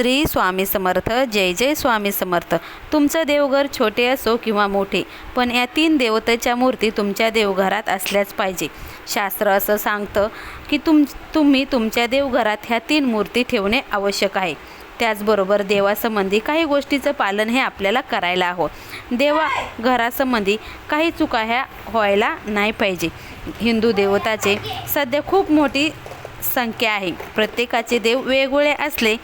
श्री स्वामी समर्थ जय जय स्वामी समर्थ. तुमचं देवघर छोटे असो किंवा मोठे पण या तीन देवतेच्या मूर्ती तुमच्या देवघरात असल्याच पाहिजे. शास्त्र असं सांगतं की तुम तुम्ही तुमच्या देवघरात ह्या तीन मूर्ती ठेवणे आवश्यक आहे. त्याचबरोबर देवासंबंधी काही गोष्टीचं पालन हे आपल्याला करायला हवं. देवा घरासंबंधी काही चुका ह्या व्हायला नाही पाहिजे. हिंदू देवताचे सध्या खूप मोठी संख्या आहे. प्रत्येकाचे देव वेगवेगळे असले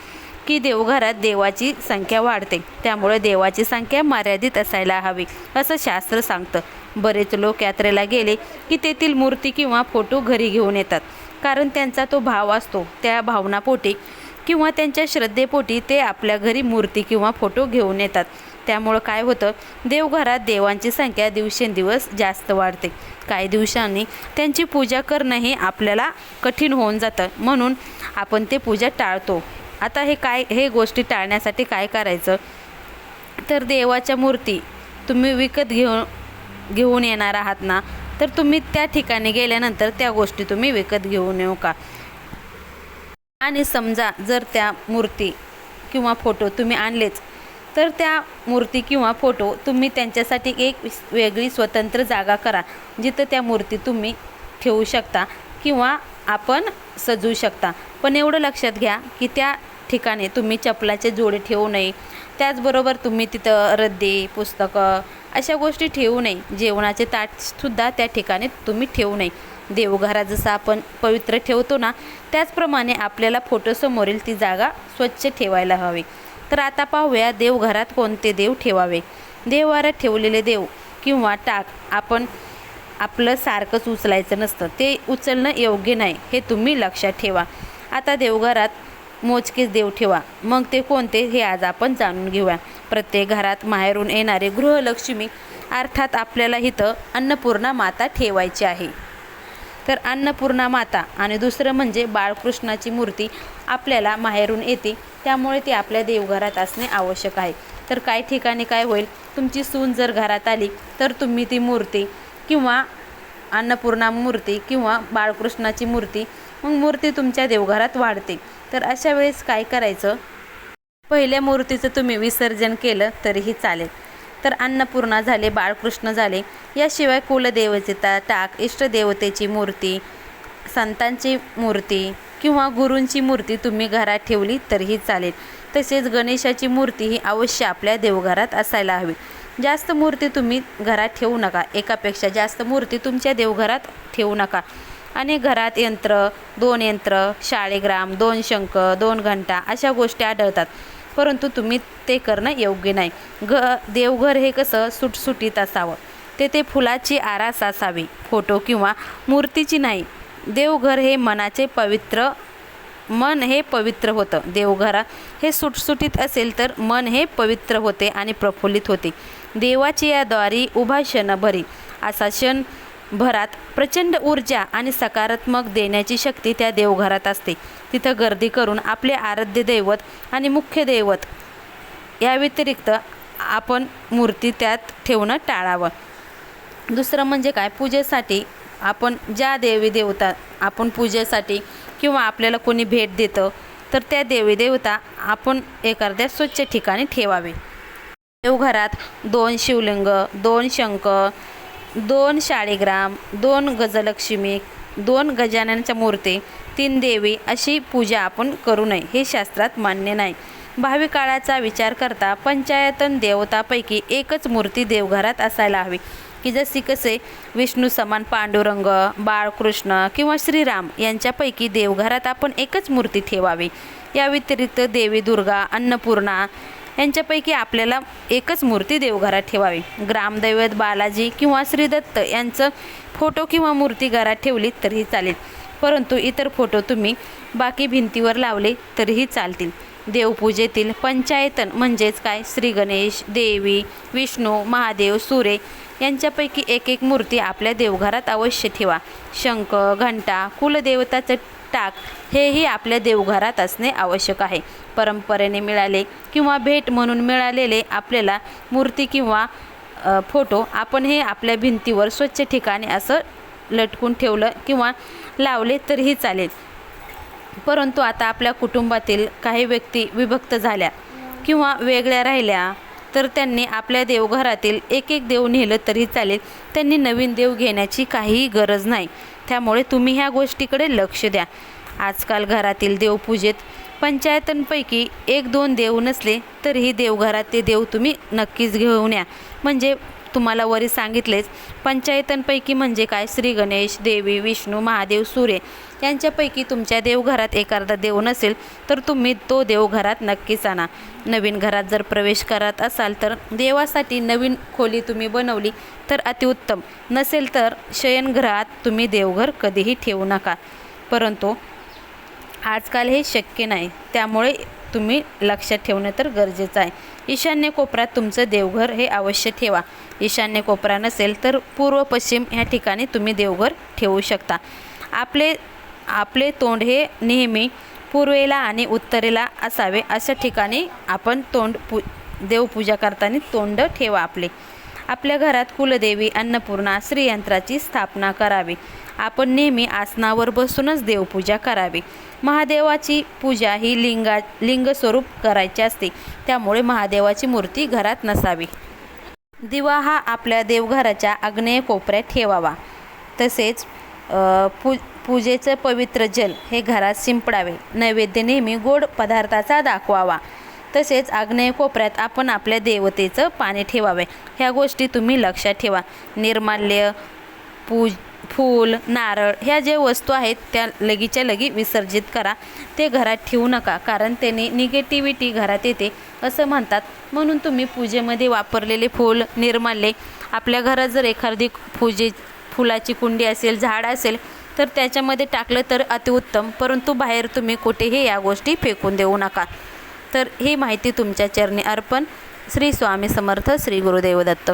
की देवघरात देवाची संख्या वाढते. त्यामुळे देवाची संख्या मर्यादित असायला हवी असं शास्त्र सांगतं. बरेच लोक यात्रेला गेले की तेथील मूर्ती किंवा फोटो घरी घेऊन येतात. कारण त्यांचा तो भाव असतो त्या भावनापोटी किंवा त्यांच्या श्रद्धेपोटी ते आपल्या घरी मूर्ती किंवा फोटो घेऊन येतात. त्यामुळं काय होतं देवघरात देवांची संख्या दिवसेंदिवस जास्त वाढते. काही दिवसांनी त्यांची पूजा करणं हे आपल्याला कठीण होऊन जातं. म्हणून आपण ते पूजा टाळतो. आता हे काय हे गोष्टी टाळण्यासाठी काय करायचं? तर देवाच्या मूर्ती तुम्ही विकत घेऊन घेऊन येणार आहात ना तर तुम्ही त्या ठिकाणी गेल्यानंतर त्या गोष्टी तुम्ही विकत घेऊन येऊ का? आणि समजा जर त्या मूर्ती किंवा फोटो तुम्ही आणलेच तर त्या मूर्ती किंवा फोटो तुम्ही त्यांच्यासाठी एक वेगळी स्वतंत्र जागा करा जिथं त्या मूर्ती तुम्ही ठेवू शकता किंवा आपण सजवू शकता. पण एवढं लक्षात घ्या की त्या ठिकाणी तुम्ही चपलाचे जोडे ठेवू नये. त्याचबरोबर तुम्ही तिथं रद्दी पुस्तकं अशा गोष्टी ठेवू नये. जेवणाचे ताटसुद्धा त्या ठिकाणी तुम्ही ठेवू नये. देवघरात जसं आपण पवित्र ठेवतो ना त्याचप्रमाणे आपल्याला फोटोसमोरील ती जागा स्वच्छ ठेवायला हवी. तर आता पाहूया देवघरात कोणते देव ठेवावे? देवघरात ठेवलेले देव किंवा टाक आपण आपलं सारखंच उचलायचं नसतं. ते उचलणं योग्य नाही हे तुम्ही लक्षात ठेवा. आता देवघरात मोजकेच देव ठेवा. मग ते कोणते हे आज आपण जाणून घेऊया. प्रत्येक घरात माहेरून येणारे गृहलक्ष्मी अर्थात आपल्याला इथं अन्नपूर्णा माता ठेवायची आहे. तर अन्नपूर्णा माता आणि दुसरं म्हणजे बाळकृष्णाची मूर्ती आपल्याला माहेरून येते. त्यामुळे ती आपल्या देवघरात असणे आवश्यक आहे. तर काही ठिकाणी काय होईल? तुमची सून जर घरात आली तर तुम्ही ती मूर्ती किंवा अन्नपूर्णा मूर्ती किंवा बाळकृष्णाची मूर्ती मग मूर्ती तुमच्या देवघरात वाढते. तर अशा वेळेस काय करायचं? पहिल्या मूर्तीचं तुम्ही विसर्जन केलं तरीही चालेल. तर अन्नपूर्णा झाले बाळकृष्ण झाले याशिवाय कुलदेवतेचा टाक इष्टदेवतेची मूर्ती संतांची मूर्ती किंवा गुरूंची मूर्ती तुम्ही घरात ठेवली तरीही चालेल. तसेच गणेशाची मूर्ती ही अवश्य आपल्या देवघरात असायला हवी. जास्त मूर्ती तुम्ही घरात ठेवू नका. एकापेक्षा जास्त मूर्ती तुमच्या देवघरात ठेवू नका. आणि घरात यंत्र दोन यंत्र शाळेग्राम दोन शंख दोन घंटा अशा गोष्टी आढळतात. परंतु तुम्ही ते करणं योग्य नाही. घ देवघर हे कसं सुटसुटीत असावं. तेथे फुलाची आरास असावी फोटो किंवा मूर्तीची नाही. देवघर हे मनाचे पवित्र मन हे पवित्र होतं. देवघरा हे सुटसुटीत असेल तर मन हे पवित्र होते आणि प्रफुल्लित होते. देवाची या द्वारी उभा क्षण भरी असा क्षण भरात प्रचंड ऊर्जा आणि सकारात्मक देण्याची शक्ती त्या देवघरात असते. तिथं गर्दी करून आपले आराध्य दैवत आणि मुख्य दैवत या व्यतिरिक्त आपण मूर्ती त्यात ठेवणं टाळावं. दुसरं म्हणजे काय? पूजेसाठी आपण ज्या देवी देवता आपण पूजेसाठी किंवा आपल्याला कोणी भेट देतं तर त्या देवी देवता आपण एखाद्या स्वच्छ ठिकाणी ठेवावे. देवघरात दोन शिवलिंग दोन शंख दोन शाळेग्राम दोन गजलक्ष्मी दोन गजाननच्या मूर्ती तीन देवी अशी पूजा आपण करू नये हे शास्त्रात मान्य नाही. भावी काळाचा विचार करता पंचायतन देवतापैकी एकच मूर्ती देवघरात असायला हवी की जशी कसे विष्णू समान पांडुरंग बाळकृष्ण किंवा श्रीराम यांच्यापैकी देवघरात आपण एकच मूर्ती ठेवावी. या व्यतिरिक्त देवी दुर्गा अन्नपूर्णा यांच्यापैकी आपल्याला एकच मूर्ती देवघरात ठेवावी. ग्रामदैवत बालाजी किंवा श्रीदत्त यांचं फोटो किंवा मूर्ती घरात ठेवली तरीही चालेल. परंतु इतर फोटो तुम्ही बाकी भिंतीवर लावले तरीही चालतील. देवपूजेतील पंचायतन म्हणजेच काय? श्री गणेश देवी विष्णू महादेव सूर्य यांच्यापैकी एक एक मूर्ती आपल्या देवघरात अवश्य ठेवा. शंख घंटा कुलदेवताचं टाक हेही आपल्या देवघरात असणे आवश्यक आहे. परंपरेने मिळाले किंवा भेट म्हणून मिळालेले आपल्याला मूर्ती किंवा फोटो आपण हे आपल्या भिंतीवर स्वच्छ ठिकाणी असं लटकून ठेवलं किंवा लावले तरीही चालेल. परंतु आता आपल्या कुटुंबातील काही व्यक्ती विभक्त झाल्या किंवा वेगळ्या राहिल्या तर त्यांनी आपल्या देवघरातील एक एक देव नेलं तरी चालेल. त्यांनी नवीन देव घेण्याची काहीही गरज नाही. त्यामुळे तुम्ही ह्या गोष्टीकडे लक्ष द्या. आजकाल घरातील देवपूजेत पंचायतांपैकी एक दोन देव नसले तरीही देवघरात ते देव तुम्ही नक्कीच घेऊन या. म्हणजे तुम्हाला वरी सांगितलेच पंचायतांपैकी म्हणजे काय? श्री गणेश देवी विष्णू महादेव सूर्य यांच्यापैकी तुमच्या देवघरात एखादा देव नसेल तर तुम्ही तो देव घरात नक्कीच आणा. नवीन घरात जर प्रवेश करत असाल तर देवासाठी नवीन खोली तुम्ही बनवली तर अतिउत्तम. नसेल तर शयनगृहात तुम्ही देवघर कधीही ठेवू नका. परंतु आजकाल हे शक्य नाही. त्यामुळे तुम्ही लक्षात ठेवणं तर गरजेचं आहे. ईशान्य कोपऱ्यात तुमचं देवघर हे अवश्य ठेवा. ईशान्य कोपरा नसेल तर पूर्व पश्चिम ह्या ठिकाणी तुम्ही देवघर ठेवू शकता. आपले आपले तोंड हे नेहमी पूर्वेला आणि उत्तरेला असावे अशा ठिकाणी आपण तोंड पू देवपूजा करताना तोंड ठेवा आपले. आपल्या घरात कुलदेवी अन्नपूर्णा श्रीयंत्राची स्थापना करावी. आपण नेहमी आसनावर बसूनच देवपूजा करावी. महादेवाची पूजा ही लिंगा लिंगस्वरूप करायची असते. त्यामुळे महादेवाची मूर्ती घरात नसावी. दिवा हा आपल्या देवघराच्या आग्नेय कोपऱ्यात ठेवावा. तसेच पू पूजेचं पवित्र जल हे घरात शिंपडावे. नैवेद्य नेहमी गोड पदार्थाचा दाखवावा. तसेच आग्नेय कोपऱ्यात आपण आपल्या देवतेचं पाणी ठेवावे. ह्या गोष्टी तुम्ही लक्षात ठेवा. निर्माल्य पूज फूल नारळ ह्या ज्या वस्तू आहेत त्या लगीच्या लगी विसर्जित करा. ते घरात ठेवू नका कारण त्याने निगेटिव्हिटी घरात येते असं म्हणतात. म्हणून तुम्ही पूजेमध्ये वापरलेले फूल निर्माल्ये. आपल्या घरात जर एखादी पूजे फुलाची कुंडी असेल झाड असेल तर त्याच्यामध्ये टाकलं तर अतिउत्तम परंतु बाहेर तुम्ही कुठेही या गोष्टी फेकून देऊ नका. तर ही माहिती तुमच्या चरणी अर्पण. श्री स्वामी समर्थ श्री गुरुदेव दत्त.